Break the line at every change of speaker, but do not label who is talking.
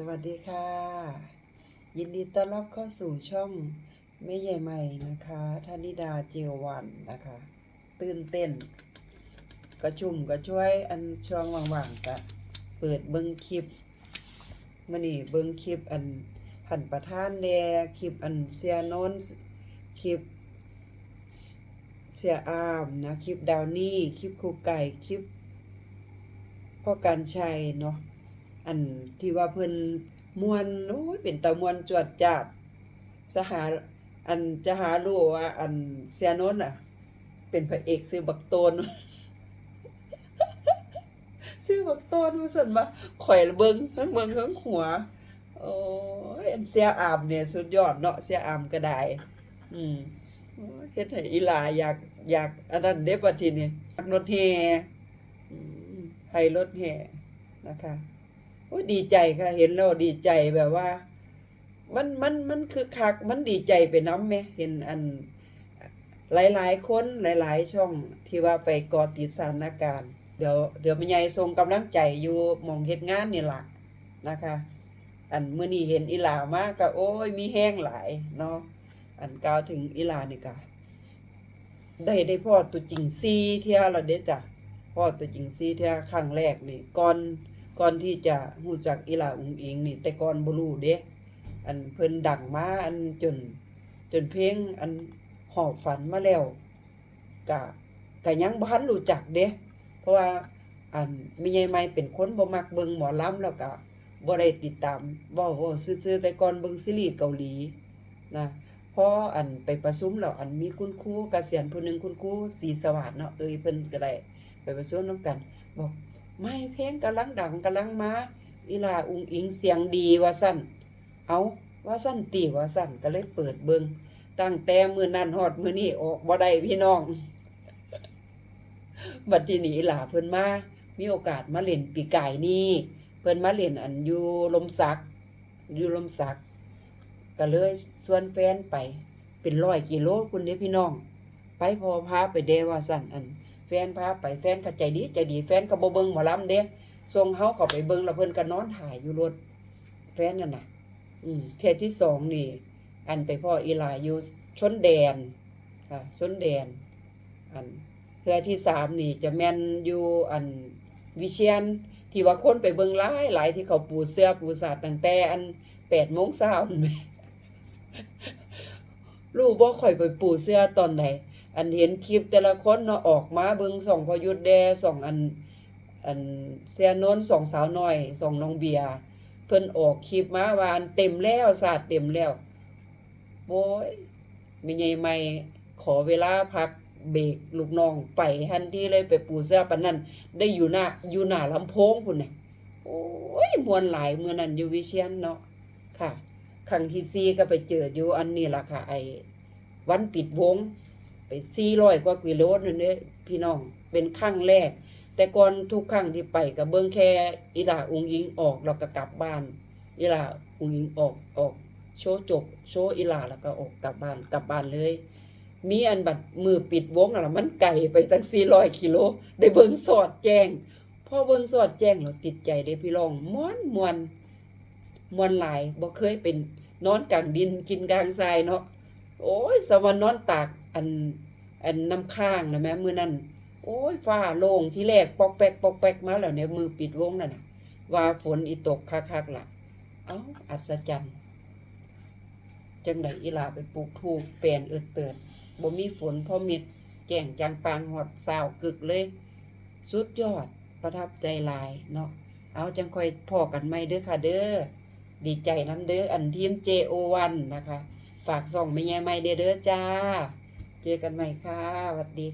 สวัสดีค่ะ ยินดีต้อนรับเข้าสู่ช่องแม่ใหญ่ใหม่นะคะธนิดาเจียววันนะคะ ตื่นเต้น กระชุ่มกระช่วยอันช่วงว่างๆกะเปิดเบิ้งคลิปมื่อนี้เบิ้งคลิปอันหันประท่านแดคลิปอันเสียโนนคลิปเสียอามนะคลิปดาวนี่คลิปครูไก่คลิปพ่อการชัยเนาะ อันที่ว่าเพิ่นมวนโอ้ยเป็นตามวนจวดจาดสหาอันจะหารู้ว่าอันเสียโนนอะ เป็นพระเอกซื้อบักโตนซื้อบักโตนว่าซั่นว่าข่อยเบิงทั้งเบิงทั้งหัว โอ้ยอันเสียอามเนี่ยสุดยอดเนาะเสียอามก็ได้ อืมเฮ็ดให้อีลาอยากอยากอันนั้นเด้บัดทีนี้อยรถแห่อืมให้รถแห่นะคะ โอ้ดีใจค่ะ เห็นแล้วดีใจแบบว่า มันมันมันคือคัก มันดีใจไปน้ำไหมเห็นอันหลาย ๆ คนหลาย ๆ ช่องที่ว่าไปเกอติดสถานการณ์เดี๋ยวเดี๋ยวแม่ใหญ่ส่งกำลังใจอยู่มองเฮ็ดงานนี่ละนะคะ อันเมื้อนี้เห็นอีหลามากก็โอ้ยมีแห้งหลายเนาะอันกล่าวถึงอีหลานี่ก็ได้ได้พ่อตัวจริงซีเที่ยแล้วเด้จ้ะพ่อตัวจริงซีเที่ยครั้งแรกนี่ก่อน ก่อนที่จะรู้จักอีหลาอุงอิงนี่แต่ก่อนบ่รู้เด้อันเพิ่นดังมาอันจน จนเพลงอันหอบฝันมาแล้วกะกะยังบ่ทันรู้จักเด้เพราะว่าอันมีใหญ่ใหม่เป็นคนบ่มักเบิ่งหมอลำแล้วก็บ่ได้ติดตามเว้าเว้าซื่อๆแต่ก่อนเบิ่งซีรีส์เกาหลีนะพออันไปประชุมแล้วอันมีคุณครูเกษียณผู้หนึงคุณครูศรีสวัสดิ์เนาะเอ้ยเพิ่นก็ได้ไปประชุมนํกันบอก ไม่เพลงกำลังดังกำลังมาอีลาอุงอิงเสียงดีว่าสั่นเอาว่าสั่นตีว่าสั่นก็เลยเปิดเบิงตั้งแต่มือนั้นฮอดมือนี้ออกบ่ได้พี่น้อง บัดทีนี้หลาเพิ่นมา มีโอกาสมาเล่นปีไกายนี่ เพิ่นมาเล่นอันอยู่ลมสักอยู่ลมสักก็เลยชวนแฟนไป เป็นร้อยกิโลคุณเด้พี่น้อง ไปพอพาไปเดว่าสั่นอัน แฟนพาไปแฟนก็ใจดีใจดีแฟนก็บ่เบิ่งหมอลำเด้ส่งเฮาเข้าไปเบิ่งแล้วเพิ่นก็นอนถ่ายอยู่รถแฟนนั่นน่ะ อืมเทศที่สองนี่ อันไปพ่ออีหลายอยู่ชนแดนค่ะชนแดน อันเทือที่สามนี่จะแม่นอยู่อันวิเชียนที่ว่าคนไปเบิ่งหลายหลายที่เขาปูเสื้อปูสาดตั้งแต่อัน8โมงเช้านั่นแหมรู้บ่ค่อยไปปูเสื้อตอนไหน อันเห็นคลิปแต่ละคนเนาะออกมาเบิ่งส่องพยุดแดส่องอันอันเสียโนนส่องสาวน้อยส่องน้องเบียร์เพิ่นออกคลิปมาว่าอันเต็มแล้วสาดเต็มแล้วโอ้ยมีใหญ่ใหม่ขอเวลาพักเบรกลูกน้องไปทันทีเลยไปปูเสื้อปานนั้นได้อยู่หน้าอยู่หน้าลำโพงพุ่นน่ะโอ้ยมวนหลายมื้อนั้นอยู่วิเชียนเนาะค่ะครั้งที่สี่ก็ไปเจออยู่อันนี้ล่ะค่ะไอ้วันปิดวง ไปสี่ร้อยกว่ากิโลนั่นเด้พี่น้องเป็นครั้งแรก แต่ก่อนทุกครั้งที่ไปก็เบิ่งแค่อีหลาอุงยิงออกแล้วก็กลับบ้านอีหลาอุงยิงออกออก โชว์จบ โชว์อีหลาแล้วก็ออกกลับบ้านกลับบ้านเลย มีอันบัดมือปิดวงน่ะมันไกลไปตั้ง400กิโลได้เบิ่งสอดแจ้งพอเบิ่งสอดแจ้งแล้วติดใจเด้พี่น้องม่วนมวนมวนหลายบ่เคยเป็นนอนกลางดินกินกลางทรายเนาะโอ้ยสวรรค์นอนตาก อันอันน้ำข้างนะแม่มือนั่นโอ้ยฟ้าโล่งที่แรกปอกแปกปอกแปกมาแล้วเนี่ยมือปิดวงนั่นนะว่าฝนอีตกคักๆล่ะ เอ้าอัศจรรย์จังไดอีลาไปปลูกทูกแปลนเอิดเติดบ่มีฝนพอมิดแจ้งจางปางหอดสาวกึกเลย สุดยอดประทับใจหลายเนาะเอาจังค่อยพอกันใหม่เด้อค่ะเด้อดีใจน้ำเด้ออันทีม JO1 นะคะ ฝากส่องไม่แย่ไม่เด้อจ้า เจอกันใหม่ค่ะสวัสดี